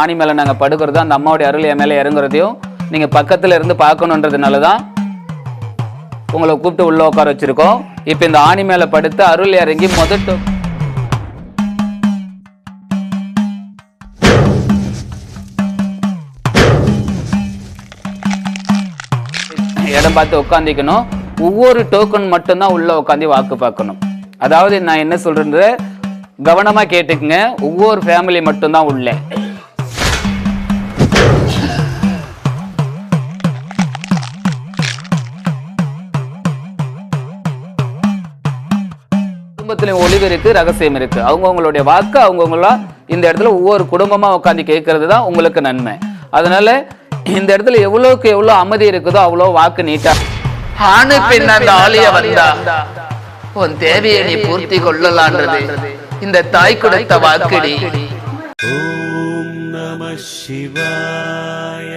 ஆணி மேலே நாங்கள் படுக்கிறது அந்த அம்மாவுடைய அருள் என் மேலே இறங்குறதையும் நீங்கள் பக்கத்தில் இருந்து பார்க்கணுன்றதுனால தான் உங்களை கூப்பிட்டு உள்ளே உட்கார வச்சிருக்கோம். இப்போ இந்த ஆணி மேலே படுத்து அருள் இறங்கி முதட்டு இடம் பார்த்து உட்காந்திக்கணும் ஒவ்வொரு டோக்கன் மட்டும்தான் உள்ளே உட்காந்து வாக்கு பார்க்கணும். அதாவது நான் என்ன சொல்கிறது கவனமா கேட்டுக்குங்க. ஒவ்வொரு ஃபேமிலி மட்டும்தான் உள்ளே. எல்லாத்துலேயும் ஒளிவு இருக்குது ரகசியம் இருக்குது அவங்கவுங்களுடைய வாக்கு அவங்கவுங்களா இந்த இடத்துல ஒவ்வொரு குடும்பமா உட்காந்து கேட்கறது தான் உங்களுக்கு நன்மை. அதனால் இந்த இடத்துல எவ்வளவுக்கு எவ்வளவு அமைதி இருக்குதோ அவ்வளவு வாக்கு நீட்டா. ஆணு பெண் அந்த ஆலய வந்தா உன் தேவையை நீ பூர்த்தி கொள்ளலான்றது. இந்த தாய் கொடுத்த வாக்கடி. ஓம் நம சிவாய.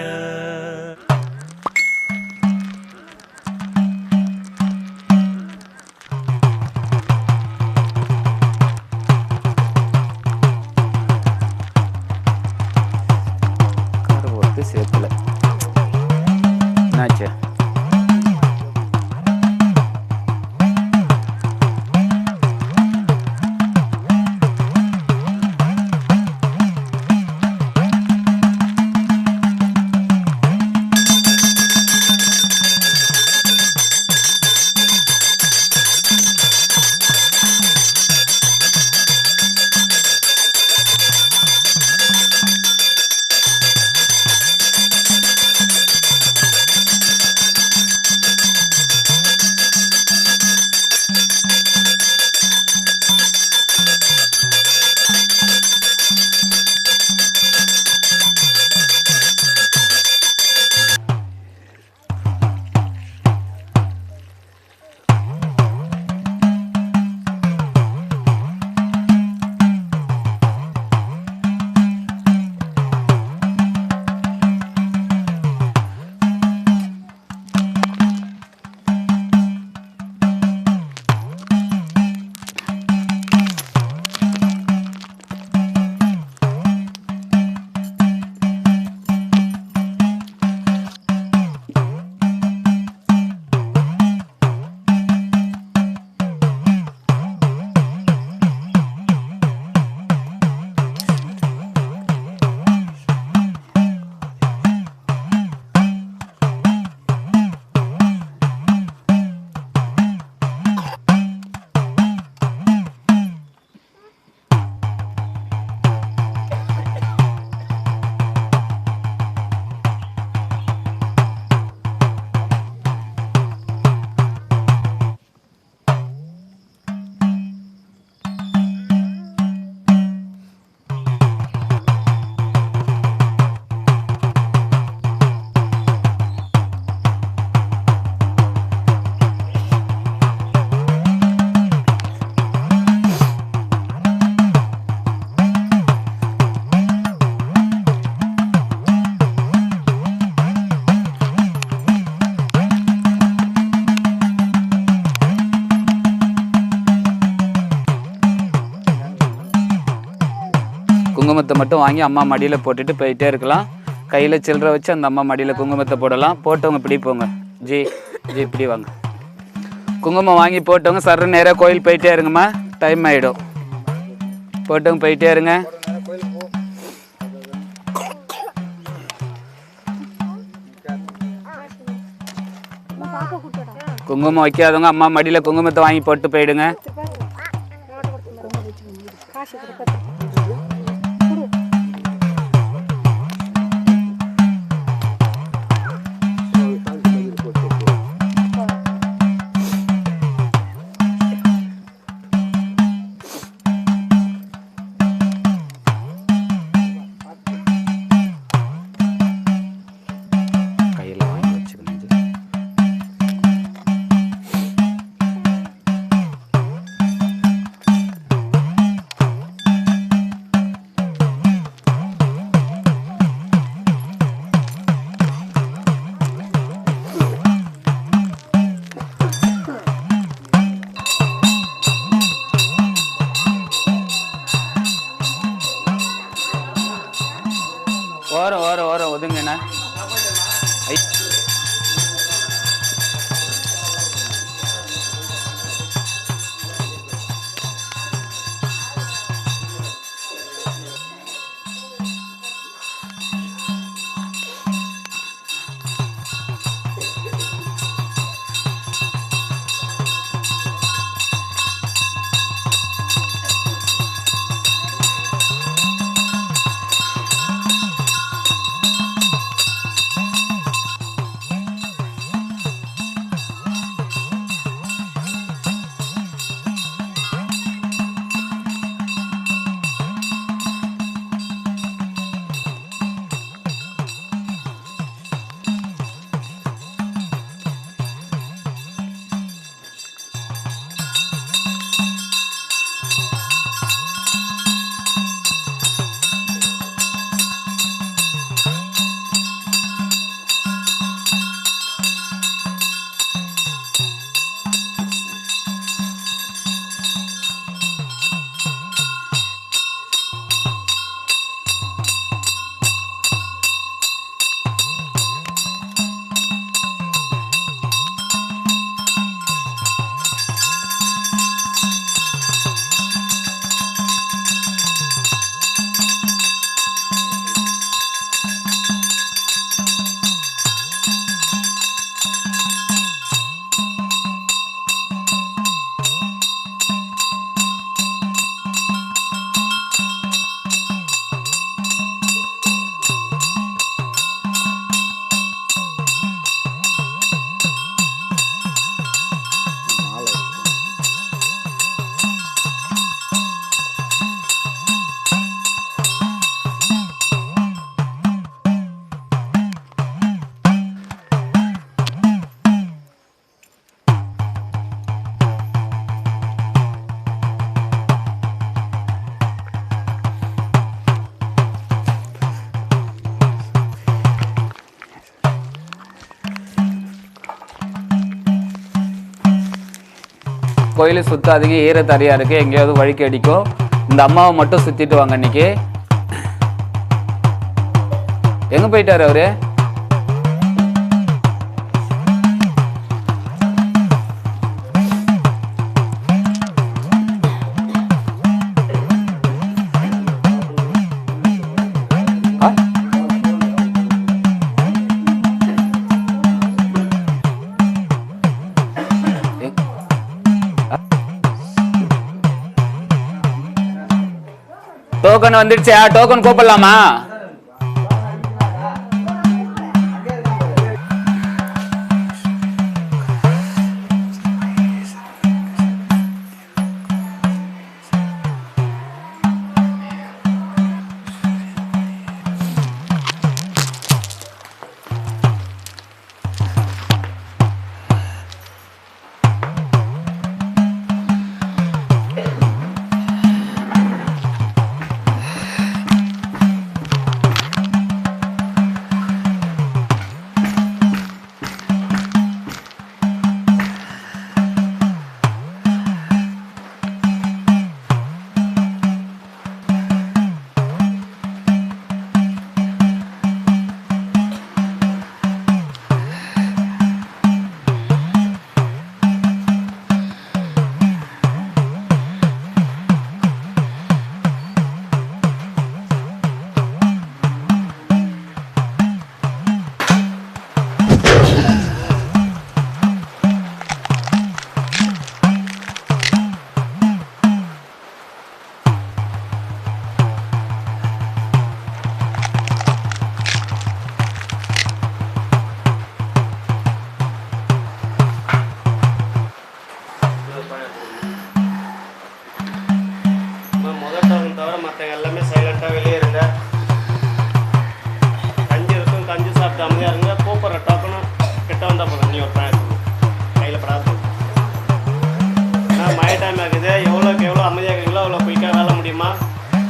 மட்டும் வாங்கி அம்மா மடியில் போட்டுட்டு போயிட்டே இருக்கலாம். கையில் சில்லறை வச்சு அந்த அம்மா மடியில் குங்குமத்தை போடலாம். போட்டவங்க இப்படி போங்க. ஜி ஜி இப்படி வாங்க. குங்குமம் வாங்கி போட்டவங்க சர நேராக கோயில் போயிட்டே இருங்கம்மா. டைம் ஆகிடும் போட்டவங்க போயிட்டே இருங்க. குங்குமம் வைக்காதவங்க அம்மா மடியில் குங்குமத்தை வாங்கி போட்டு போயிடுங்க. கோயிலை சுத்தாதீங்க ஈர தரையாக இருக்குது எங்கேயாவது வழுக்கி அடிக்கும் இந்த அம்மாவை மட்டும் சுத்திட்டு வாங்க இன்றைக்கி எங்க போயிட்டார் அவரு? டோக்கன் டோக்கன் கூப்பிடலாமா?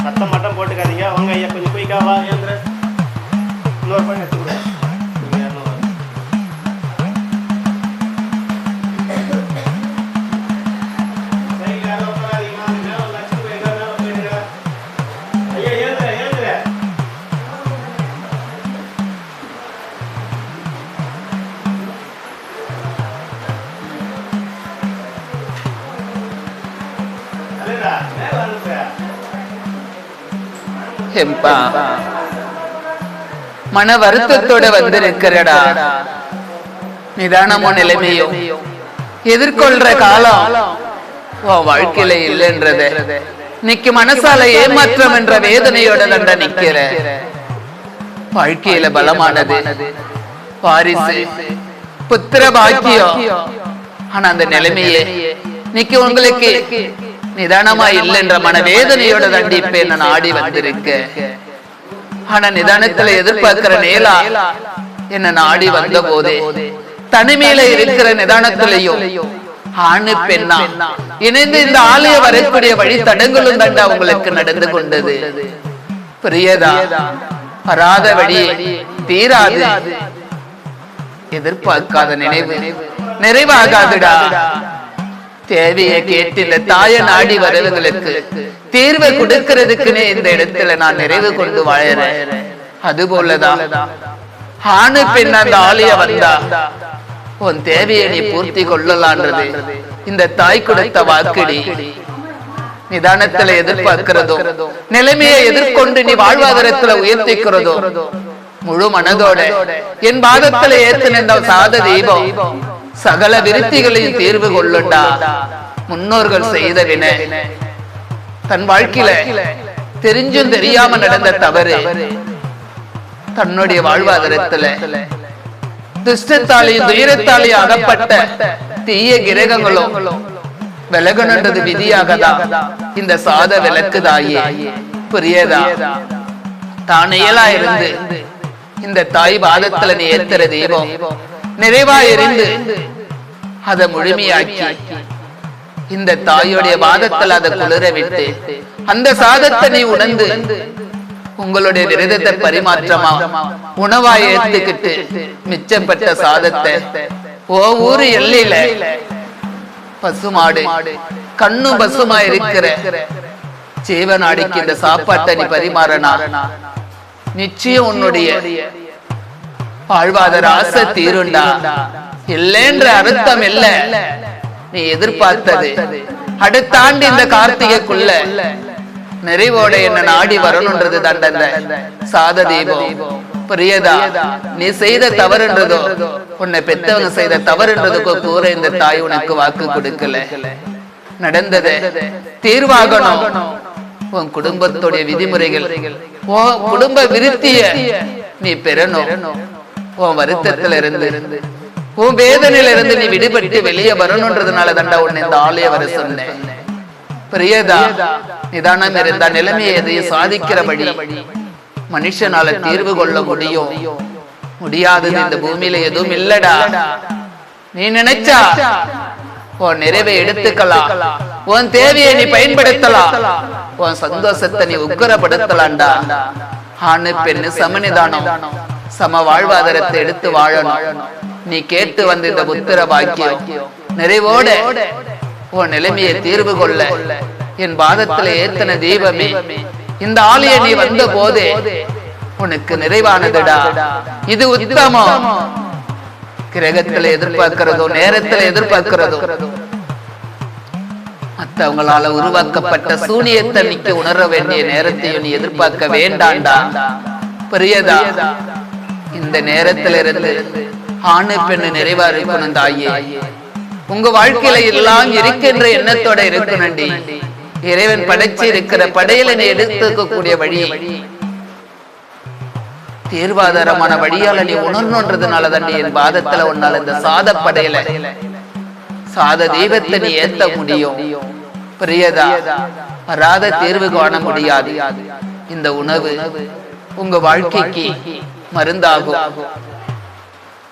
சத்தம் மட்டும் போட்டுக்காதீங்க. வாங்க ஐயா கொஞ்சம் குயிக்காக வா ஏந்திர இன்னொரு பழம் எடுத்துக்கூட எம்பா மன வருத்தத்தோட வந்திருக்கிறடா. நிதானமோ நிலைமையோ? எதிர்கொள்ற காலம் வாழ்க்கையில இல்லைன்றத. இன்னைக்கு மனசால ஏமாற்றம் என்ற வேதனையோட தண்ட நிக்கிற. வாழ்க்கையில பலமானது. வாரிசு புத்திர பாக்கியம். ஆனா அந்த நிலைமையே இன்னைக்கு உங்களுக்கு நிதானமா இல்லைன்ற மனவேதனையோட தண்டி இப்ப என்ன நாடி வந்திருக்க ஆனா நிதானத்துல எதிர்பார்க்கிற நேலா என்ன நாடி வந்த போதே தனிமையில இருக்கிற நிதானத்திலையும் ஆணு பெண்ணா இணைந்து இந்த ஆலய வரக்கூடிய வழி தடங்களும் தண்டா உங்களுக்கு நடந்து கொண்டது. பிரியதா வராத வழி தீராது. எதிர்பார்க்காத நினைவு. நிறைவாகாதுடா. தேவையை கேட்டில தாய நாடி வரவுகளுக்கு தீர்வை கொடுக்கிறதுக்குன்னு இந்த இடத்துல நான் நிறைவு கொண்டு வாழறேன். அது போலதான் ஆணு பெண் அந்த ஆலய வந்தா உன் தேவையை நீ பூர்த்தி கொள்ளலான்றது. இந்த தாய் கொடுத்த வாக்குடி நிதானத்துல எதிர்பார்க்கிறதோ நிலைமையை எதிர்கொண்டு நீ வாழ்வாதாரத்துல உயர்த்திக்கிறதோ முழு மனதோட என் பாதத்துல ஏத்தின சாத தீபம் சகல விருத்திகளையும் தீர்வு கொள்ளுண்டா. முன்னோர்கள் செய்த வினை. தன் வாழ்க்கையில தெரிஞ்சும் தெரியாம நடந்த தவறு. தன்னுடைய வாழ்வாதாரத்துல துஷ்டத்தாலையும் துயரத்தாலையும் அகப்பட்ட தீய கிரகங்களும் விலகணுன்றது விதியாகதான் இந்த சாத விளக்குதாயே. புரியதா? தானையலா இருந்து இந்த தாய் பாதத்துல நீ ஏத்துற தெய்வம். நிறைவா இருந்து அதை முழுமையாக்கி இந்த தாயுடைய வாதத்தில் அதை குளிர விட்டு அந்த சாதத்தை நீ உணர்ந்து உங்களுடைய விரதத்தை பரிமாற்றமா உணவா எடுத்துக்கிட்டு மிச்சப்பட்ட சாதத்தை ஓ ஊரு எல்லையில பசுமாடு கண்ணும் பசுமா இருக்கிற ஜீவனாடிக்கு இந்த சாப்பாட்டை நீ பரிமாறனா? நிச்சயம் உன்னுடைய வாழ்வாதார ஆசை தீருண்டா. இல்லைன்ற அர்த்தம் இல்ல. நீ எதிர்பார்த்தது. அடுத்தாண்டு இந்த கார்த்திகைக்குள்ள நிறைவோட என்ன நாடி வரணுன்றது தண்டந்த சாத தீபம். பிரியதா நீ செய்த தவறுன்றதோ உன்னை பெத்தவங்க செய்த தவறுன்றதுக்கு கூற இந்த தாய் உனக்கு வாக்கு கொடுக்கல. நடந்தது தீர்வாகணும். உன் குடும்பத்துடைய விதிமுறைகள். உன் குடும்ப விருத்திய நீ பெறணும். உன் வருத்தத்துல இருந்து உன் வேதனையில இருந்து நீ விடுபட்டு வெளியே வரணுன்றதுனால தண்டா உன்னை இந்த ஆலய வர சொன்னேன். பிரியதா நிதானம் இருந்தா நிலைமையை எதையும் சாதிக்கிறபடி மனுஷனால தீர்வு கொள்ள முடியும். முடியாதது இந்த பூமியில எதுவும் இல்லடா. நீ நினைச்சா உன் நிறைவை எடுத்துக்கலாம். உன் தேவையை நீ பயன்படுத்தலாம். உன் சந்தோஷத்தை நீ உக்கரப்படுத்தலாம்டா. ஆணு பெண்ணு சமநிதானம். சம வாழ்வாதாரத்தை எடுத்து வாழணும். நீ கேட்டு வந்த இந்த புத்திர பாக்கியம் நிறைவோட உன் நிலைமையை தீர்வு கொள்ள. என் பாதத்துல ஏத்தன தீபமே. இந்த ஆலய நீ வந்த போதே உனக்கு நிறைவானதுடா. இது உத்தமம். கிரகத்துல எதிர்பார்க்கிறதோ நேரத்துல எதிர்பார்க்கிறதோ மத்தவங்களால உருவாக்கப்பட்ட சூனியத்தை நிக்க உணர வேண்டிய நேரத்தையும் நீ எதிர்பார்க்க வேண்டாண்டா. பெரியதா. இந்த நேரத்துல இருந்து ஆணு பெண்ணு நிறைவா இருக்கணும் தாயே. உங்க வாழ்க்கையில எல்லாம் இருக்கின்ற எண்ணத்தோட இருக்கணும்டி இறைவன் படைச்சு இருக்கிற படையில நீ எடுத்துக்கக்கூடிய வழி. தீர்வாதாரமான வழியால நீ உணர்ணுன்றதுனால தான் என் பாதத்துல உன்னால இந்த சாத படையில சாத தெய்வத்தை நீ ஏத்த முடியும். பிரியதா வராத தீர்வு காண முடியாது. இந்த உணவு உங்க வாழ்க்கைக்கு மருந்தாகும்.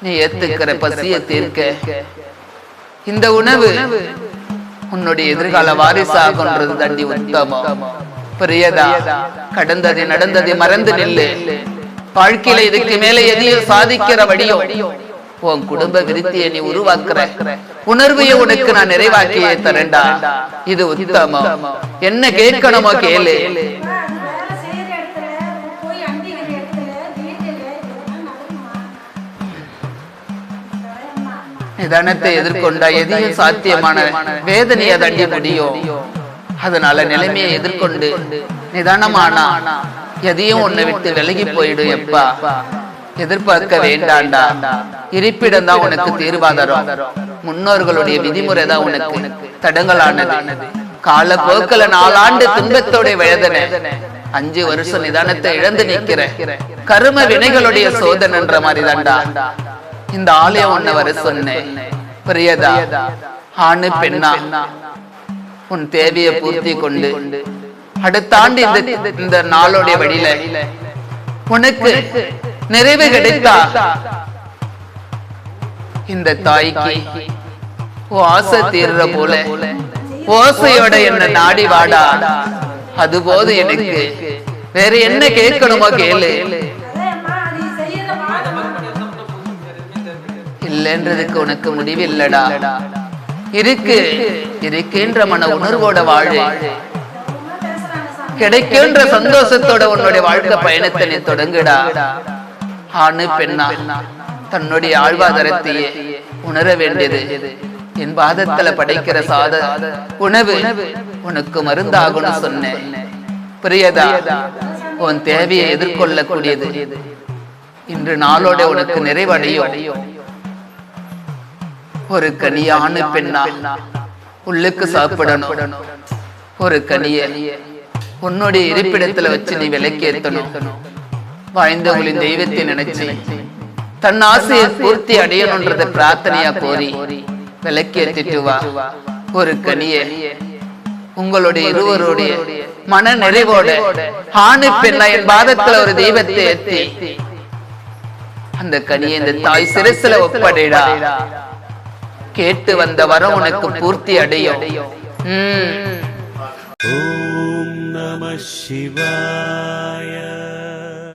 நீ ஏத்துக்கிற பசிய தீர்க்க. இந்த உணவு உன்னுடைய எதிர்கால வாரிசாகுன்றது தண்டி உத்தமம். பிரியதா கடந்தது நடந்தது மறந்து நில்லு. வாழ்க்கையில இதுக்கு மேல எதையும் சாதிக்கிற வழியோ உன் குடும்ப விருத்தியை நீ உருவாக்குற. உணர்வையை உனக்கு நான் நிறைவாக்கியே தரேன்டா. இது உத்தமம். என்ன கேட்கணுமோ கேளு. நிதானத்தை எதிர்கொண்டா எதையும் சாத்தியமான வேதனையை தண்டி முடியும். அதனால நிலைமையை எதிர்கொண்டு நிதானமானா எதையும் உன்னை விட்டு விலகி போயிடும் எப்பா. எதிர்பார்க்க வேண்டாண்டா. இருப்பிடம் தான் உனக்கு தீர்வாதாரம். முன்னோர்களுடைய விதிமுறை தான் உனக்கு தடங்கலானது காலப்போக்கில நாலாண்டு துன்பத்தோட வேதனை அஞ்சு வருஷம் நிதானத்தை இழந்து நிக்கிற கரும வினைகளுடைய சோதனைன்ற மாதிரி தான்டா இந்த ஆலயம் வர சொன்னேன். பிரியதா ஆணு பெண்ணா உன் தேவையை பூர்த்தி கொண்டு. அடுத்தாண்டு இந்த இந்த நாளுடைய வழியில உனக்கு நிறைவு கிடைத்தா. இந்த தாய்க்கு ஆசை தீர்ற போல ஓசையோட என்ன நாடி வாடா. அது போதும் எனக்கு வேற என்ன கேட்கணுமோ கேளு. இல்லைன்றதுக்கு உனக்கு முடிவு இல்லடா இருக்கு இருக்கின்ற மன உணர்வோட வாழு பேசுறாங்க கிடைக்கின்ற சந்தோஷத்தோட உன்னுடைய வாழ்க்கை பயணத்தை நீ தொடங்குடா. ஆணு பெண்ணா தன்னுடைய ஆழ்வாதாரத்தையே உணர வேண்டியது. என் பாதத்துல படைக்கிற சாத உணவு உனக்கு மருந்தாகும்னு சொன்னேன். பிரியதா உன் தேவையை எதிர்கொள்ளக்கூடியது. இன்று நாளோட உனக்கு நிறைவடையும். ஒரு கனியான பெண்ணா. உள்ளுக்கு சாப்பிடணும். ஒரு கனிய. உன்னுடைய இருப்பிடத்துல வச்சு நீ விலக்கேத்தணும் வாய்ந்தவங்களின் தெய்வத்தை நினைச்சு தன் ஆசையை பூர்த்தி அடையணும்ன்றத பிரார்த்தனையா கோரி விளக்கேத்திட்டு வா. ஒரு கனிய. உங்களுடைய இருவருடைய மன நிறைவோட ஆணு பெண்ணா என் பாதத்துல ஒரு தெய்வத்தை ஏத்தி அந்த கனியை இந்த தாய் சிரசுல ஒப்படைடா. கேட்டு வந்த வரம் உனக்கு பூர்த்தி அடையும். ஓம் நம சிவாய.